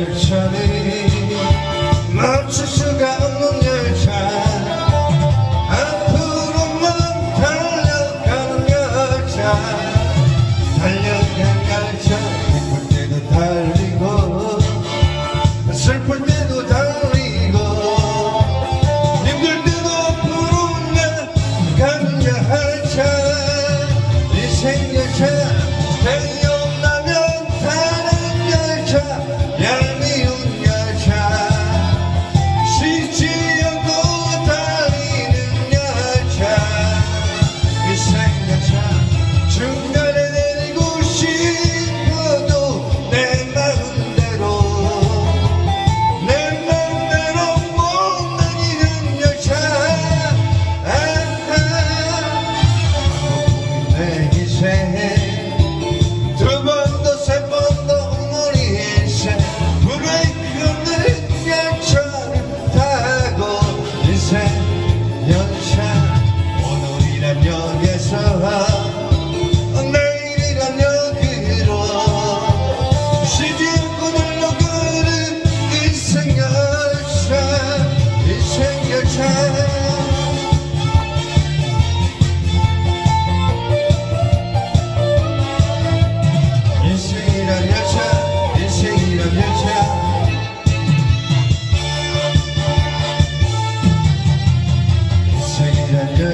입술이 멈출 수가 없는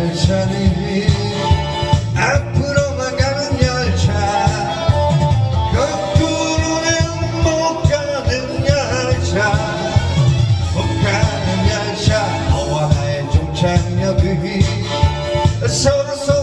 열차는 앞으로만 가는 열차. 거꾸로는 못 가는 열차. 못 가는 열차. 너와 나의 종착역이 서로 서로